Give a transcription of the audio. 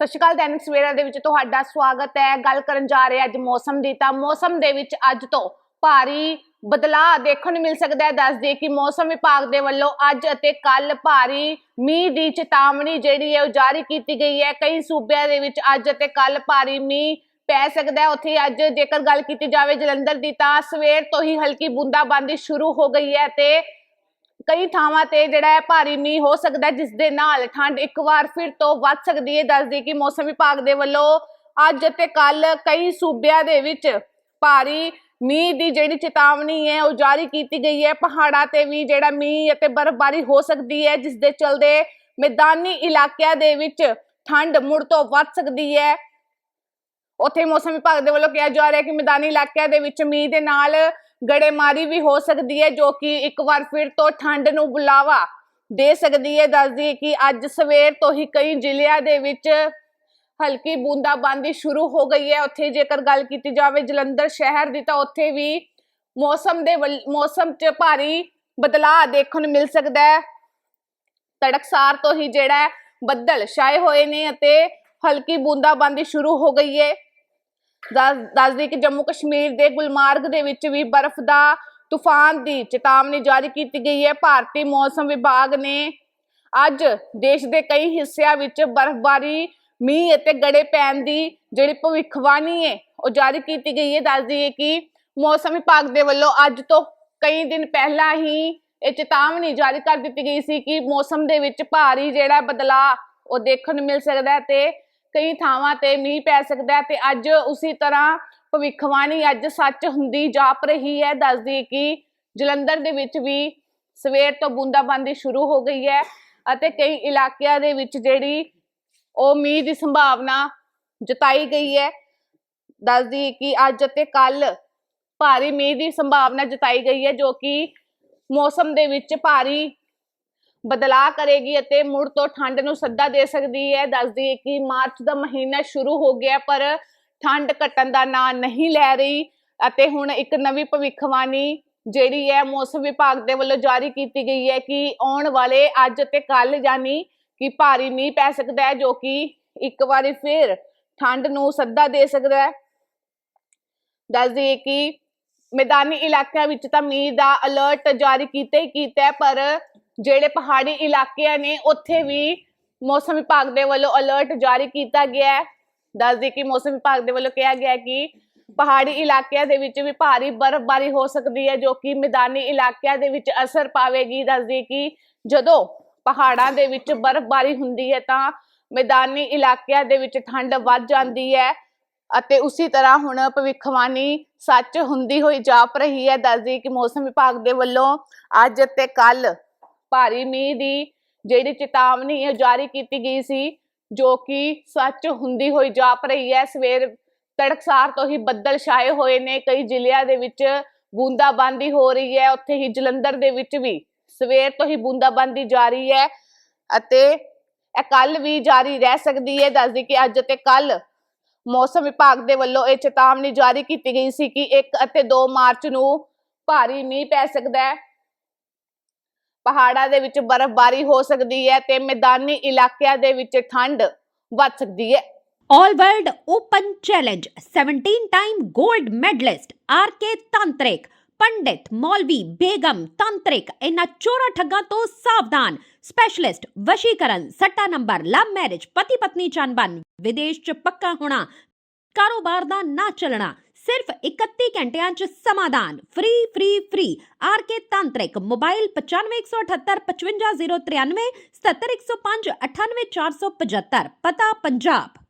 ਸਤਿ ਸ਼੍ਰੀ ਅਕਾਲ, ਦੈਨਿਕ ਸਵੇਰਾ ਦੇ ਵਿੱਚ ਤੁਹਾਡਾ ਸਵਾਗਤ ਹੈ। ਗੱਲ ਕਰਨ ਜਾ ਰਹੇ ਅੱਜ ਮੌਸਮ ਦੀ, ਤਾਂ ਮੌਸਮ ਦੇ ਵਿੱਚ ਅੱਜ ਤੋਂ ਭਾਰੀ ਬਦਲਾਅ ਦੇਖਣ ਨੂੰ ਮਿਲ ਸਕਦਾ ਹੈ। ਦੱਸ ਦਈਏ ਕਿ ਮੌਸਮ ਵਿਭਾਗ ਦੇ ਵੱਲੋਂ ਅੱਜ ਅਤੇ ਕੱਲ ਭਾਰੀ ਮੀਂਹ ਦੀ ਚੇਤਾਵਨੀ ਜਿਹੜੀ ਹੈ ਉਹ ਜਾਰੀ ਕੀਤੀ ਗਈ ਹੈ। ਕਈ ਸੂਬਿਆਂ ਦੇ ਵਿੱਚ ਅੱਜ ਅਤੇ ਕੱਲ ਭਾਰੀ ਮੀਂਹ ਪੈ ਸਕਦਾ ਹੈ। ਉੱਥੇ ਅੱਜ ਜੇਕਰ ਗੱਲ ਕੀਤੀ ਜਾਵੇ ਜਲੰਧਰ ਦੀ, ਤਾਂ ਸਵੇਰ ਤੋਂ ਹੀ ਹਲਕੀ ਬੂੰਦਾਬਾਂਦੀ ਸ਼ੁਰੂ ਹੋ ਗਈ ਹੈ ਤੇ ਕਈ ਥਾਵਾਂ ਤੇ ਜਿਹੜਾ ਹੈ ਭਾਰੀ ਮੀਂਹ ਹੋ ਸਕਦਾ ਜਿਸ ਦੇ ਨਾਲ ਠੰਡ ਇੱਕ ਵਾਰ ਫਿਰ ਤੋਂ ਵੱਧ ਸਕਦੀ ਹੈ। ਦੱਸਦੀ ਕਿ ਮੌਸਮ ਵਿਭਾਗ ਦੇ ਵੱਲੋਂ ਅੱਜ ਅਤੇ ਕੱਲ ਕਈ ਸੂਬਿਆਂ ਦੇ ਵਿੱਚ ਭਾਰੀ ਮੀਂਹ ਦੀ ਜਿਹੜੀ ਚੇਤਾਵਨੀ ਹੈ, ਉਹ ਜਾਰੀ ਕੀਤੀ ਗਈ ਹੈ। ਪਹਾੜਾਂ ਤੇ ਵੀ ਜਿਹੜਾ ਮੀਂਹ ਅਤੇ ਬਰਫ਼ਬਾਰੀ ਹੋ ਸਕਦੀ ਹੈ, ਜਿਸ ਦੇ ਚਲਦੇ ਮੈਦਾਨੀ ਇਲਾਕਿਆਂ ਦੇ ਵਿੱਚ ਠੰਡ ਮੁੜ ਤੋਂ ਵੱਧ ਸਕਦੀ ਹੈ। ਉੱਥੇ ਮੌਸਮ ਵਿਭਾਗ ਦੇ ਵੱਲੋਂ ਕਿਹਾ ਜਾ ਰਿਹਾ ਹੈ ਕਿ ਮੈਦਾਨੀ ਇਲਾਕਿਆਂ ਦੇ ਵਿੱਚ ਮੀਂਹ ਦੇ ਨਾਲ ਗੜੇਮਾਰੀ ਵੀ ਹੋ ਸਕਦੀ ਹੈ ਜੋ ਕਿ ਇੱਕ ਵਾਰ ਫਿਰ ਤੋਂ ਠੰਡ ਨੂੰ ਬੁਲਾਵਾ ਦੇ ਸਕਦੀ ਹੈ। ਦੱਸਦੀ ਹੈ ਕਿ ਅੱਜ ਸਵੇਰ ਤੋਂ ਹੀ ਕਈ ਜ਼ਿਲ੍ਹਿਆਂ ਦੇ ਵਿੱਚ ਹਲਕੀ ਬੂੰਦਾਬਾਂਦੀ ਸ਼ੁਰੂ ਹੋ ਗਈ ਹੈ। ਉੱਥੇ ਜੇਕਰ ਗੱਲ ਕੀਤੀ ਜਾਵੇ ਜਲੰਧਰ ਸ਼ਹਿਰ ਦੀ ਤਾਂ ਉੱਥੇ ਵੀ ਮੌਸਮ ਦੇ ਵੱਲ- ਮੌਸਮ 'ਚ ਭਾਰੀ ਬਦਲਾਅ ਦੇਖਣ ਨੂੰ ਮਿਲ ਸਕਦਾ ਹੈ। ਤੜਕਸਾਰ ਤੋਂ ਹੀ ਜਿਹੜਾ ਬੱਦਲ ਛਾਏ ਹੋਏ ਨੇ ਅਤੇ ਹਲਕੀ ਬੂੰਦਾਬਾਂਦੀ ਸ਼ੁਰੂ ਹੋ ਗਈ ਹੈ। ਦੱਸ ਦੱਸਦੀ ਕਿ ਜੰਮੂ ਕਸ਼ਮੀਰ ਦੇ ਗੁਲਮਾਰਗ ਦੇ ਵਿੱਚ ਵੀ ਬਰਫ਼ ਦਾ ਤੂਫਾਨ ਦੀ ਚੇਤਾਵਨੀ ਜਾਰੀ ਕੀਤੀ ਗਈ ਹੈ। ਭਾਰਤੀ ਮੌਸਮ ਵਿਭਾਗ ਨੇ ਅੱਜ ਦੇਸ਼ ਦੇ ਕਈ ਹਿੱਸਿਆਂ ਵਿੱਚ ਬਰਫ਼ਬਾਰੀ, ਮੀਂਹ ਅਤੇ ਗੜੇ ਪੈਣ ਦੀ ਜਿਹੜੀ ਭਵਿੱਖਬਾਣੀ ਹੈ, ਉਹ ਜਾਰੀ ਕੀਤੀ ਗਈ ਹੈ। ਦੱਸਦੀ ਹੈ ਕਿ ਮੌਸਮ ਵਿਭਾਗ ਦੇ ਵੱਲੋਂ ਅੱਜ ਤੋਂ ਕਈ ਦਿਨ ਪਹਿਲਾਂ ਹੀ ਇਹ ਚੇਤਾਵਨੀ ਜਾਰੀ ਕਰ ਦਿੱਤੀ ਗਈ ਸੀ ਕਿ ਮੌਸਮ ਦੇ ਵਿੱਚ ਭਾਰੀ ਜਿਹੜਾ ਬਦਲਾਅ ਉਹ ਦੇਖਣ ਨੂੰ ਮਿਲ ਸਕਦਾ ਹੈ ਤੇ ਕਈ ਥਾਵਾਂ ਤੇ ਮੀਂਹ ਪੈ ਸਕਦਾ ਹੈ ਤੇ ਅੱਜ ਉਸੇ ਤਰ੍ਹਾਂ ਭਵਿੱਖਬਾਣੀ ਅੱਜ ਸੱਚ ਹੁੰਦੀ ਜਾਪ ਰਹੀ ਹੈ। ਦੱਸਦੀ ਕਿ ਜਲੰਧਰ ਦੇ ਵਿੱਚ ਵੀ ਸਵੇਰ ਤੋਂ ਬੂੰਦਾਬਾਂਦੀ ਸ਼ੁਰੂ ਹੋ ਗਈ ਹੈ ਅਤੇ ਕਈ ਇਲਾਕਿਆਂ ਦੇ ਵਿੱਚ ਜਿਹੜੀ ਉਹ ਮੀਂਹ ਦੀ ਸੰਭਾਵਨਾ ਜਤਾਈ ਗਈ ਹੈ। ਦੱਸਦੀ ਕਿ ਅੱਜ ਅਤੇ ਕੱਲ ਭਾਰੀ ਮੀਂਹ ਦੀ ਸੰਭਾਵਨਾ ਜਤਾਈ ਗਈ ਹੈ ਜੋ ਕਿ ਮੌਸਮ ਦੇ ਵਿੱਚ ਭਾਰੀ ਬਦਲਾਅ ਕਰੇਗੀ ਅਤੇ ਮੁੜ ਤੋਂ ਠੰਡ ਨੂੰ ਸੱਦਾ ਦੇ ਸਕਦੀ ਹੈ। ਦੱਸਦੀ ਹੈ ਕਿ ਮਾਰਚ ਦਾ ਮਹੀਨਾ ਸ਼ੁਰੂ ਹੋ ਗਿਆ ਪਰ ਠੰਡ ਘਟਣ ਦਾ ਨਾਂ ਨਹੀਂ ਲੈ ਰਹੀ ਅਤੇ ਹੁਣ ਇੱਕ ਨਵੀਂ ਭਵਿੱਖਬਾਣੀ ਜਿਹੜੀ ਹੈ ਮੌਸਮ ਵਿਭਾਗ ਦੇ ਵੱਲੋਂ ਜਾਰੀ ਕੀਤੀ ਗਈ ਹੈ ਕਿ ਆਉਣ ਵਾਲੇ ਅੱਜ ਅਤੇ ਕੱਲ ਯਾਨੀ ਕਿ ਭਾਰੀ ਮੀਂਹ ਪੈ ਸਕਦਾ ਹੈ, ਜੋ ਕਿ ਇੱਕ ਵਾਰੀ ਫਿਰ ਠੰਡ ਨੂੰ ਸੱਦਾ ਦੇ ਸਕਦਾ ਹੈ। ਦੱਸਦੀ ਹੈ ਕਿ ਮੈਦਾਨੀ ਇਲਾਕਿਆਂ ਵਿੱਚ ਤਾਂ ਮੀਂਹ ਦਾ ਅਲਰਟ ਜਾਰੀ ਕੀਤਾ ਹੀ ਕੀਤਾ ਪਰ ਜਿਹੜੇ ਪਹਾੜੀ ਇਲਾਕਿਆਂ ਨੇ, ਉੱਥੇ ਵੀ ਮੌਸਮ ਵਿਭਾਗ ਦੇ ਵੱਲੋਂ ਅਲਰਟ ਜਾਰੀ ਕੀਤਾ ਗਿਆ ਹੈ। ਦੱਸਦੀ ਕਿ ਮੌਸਮ ਵਿਭਾਗ ਦੇ ਵੱਲੋਂ ਕਿਹਾ ਗਿਆ ਕਿ ਪਹਾੜੀ ਇਲਾਕਿਆਂ ਦੇ ਵਿੱਚ ਵੀ ਭਾਰੀ ਬਰਫ਼ਬਾਰੀ ਹੋ ਸਕਦੀ ਹੈ, ਜੋ ਕਿ ਮੈਦਾਨੀ ਇਲਾਕਿਆਂ ਦੇ ਵਿੱਚ ਅਸਰ ਪਾਵੇਗੀ। ਦੱਸਦੀ ਕਿ ਜਦੋਂ ਪਹਾੜਾਂ ਦੇ ਵਿੱਚ ਬਰਫ਼ਬਾਰੀ ਹੁੰਦੀ ਹੈ, ਤਾਂ ਮੈਦਾਨੀ ਇਲਾਕਿਆਂ ਦੇ ਵਿੱਚ ਠੰਡ ਵੱਧ ਜਾਂਦੀ ਹੈ ਅਤੇ ਉਸੇ ਤਰ੍ਹਾਂ ਹੁਣ ਭਵਿੱਖਬਾਣੀ ਸੱਚ ਹੁੰਦੀ ਹੋਈ ਜਾਪ ਰਹੀ ਹੈ। ਦੱਸਦੀ ਕਿ ਮੌਸਮ ਵਿਭਾਗ ਦੇ ਵੱਲੋਂ ਅੱਜ ਅਤੇ ਕੱਲ ਭਾਰੀ ਮੀਂਹ ਦੀ ਜਿਹੜੀ ਚੇਤਾਵਨੀ ਹੈ ਜਾਰੀ ਕੀਤੀ ਗਈ ਸੀ, ਜੋ ਕਿ ਸੱਚ ਹੁੰਦੀ ਹੋਈ ਜਾਪ ਰਹੀ ਹੈ। ਸਵੇਰ ਤੜਕਸਾਰ ਤੋਂ ਹੀ ਬੱਦਲ ਛਾਏ ਹੋਏ ਨੇ। ਕਈ ਜ਼ਿਲ੍ਹਿਆਂ ਦੇ ਵਿੱਚ ਬੂੰਦਾਬਾਂਦੀ ਹੋ ਰਹੀ ਹੈ। ਉੱਥੇ ਹੀ ਜਲੰਧਰ ਦੇ ਵਿੱਚ ਵੀ ਸਵੇਰ ਤੋਂ ਹੀ ਬੂੰਦਾਬਾਂਦੀ ਜਾਰੀ ਹੈ ਅਤੇ ਇਹ ਕੱਲ ਵੀ ਜਾਰੀ ਰਹਿ ਸਕਦੀ ਹੈ। ਦੱਸਦੀ ਕਿ ਅੱਜ ਅਤੇ ਕੱਲ ਮੌਸਮ ਵਿਭਾਗ ਦੇ ਵੱਲੋਂ ਇਹ ਚੇਤਾਵਨੀ ਜਾਰੀ ਕੀਤੀ ਗਈ ਸੀ ਕਿ 1 ਅਤੇ 2 ਮਾਰਚ ਨੂੰ ਭਾਰੀ ਮੀਂਹ ਪੈ ਸਕਦਾ ਹੈ। ਪਹਾੜਾਂ ਦੇ ਵਿੱਚ ਬਰਫ਼ਬਾਰੀ ਹੋ ਸਕਦੀ ਹੈ ਤੇ ਮੈਦਾਨੀ ਇਲਾਕਿਆਂ ਦੇ ਵਿੱਚ ਠੰਡ ਵੱਧ ਸਕਦੀ ਹੈ। All World Open Challenge 17 time gold medalist RK Tantrik ਪੰਡਿਤ ਮੌਲਵੀ ਬੇਗਮ ਤੰਤਰਿਕ ਇਹਨਾਂ ਚੋਰਾ ਠੱਗਾਂ ਤੋਂ ਸਾਵਧਾਨ ਸਪੈਸ਼ਲਿਸਟ ਵਸ਼ੀਕਰਨ ਸੱਟਾ ਨੰਬਰ ਲਵ ਮੈਰਿਜ ਪਤੀ ਪਤਨੀ ਚੰਬਨ ਵਿਦੇਸ਼ ਚ ਪੱਕਾ ਹੋਣਾ, ਕਾਰੋਬਾਰ ਦਾ ਨਾ ਚੱਲਣਾ ਸਿਰਫ 31 ਘੰਟਿਆਂ ਚ ਸਮਾਧਾਨ free free free R K ਤਾਂਤਰਿਕ mobile 9518 55093 77105 98475 ਪਤਾ, ਪੰਜਾਬ।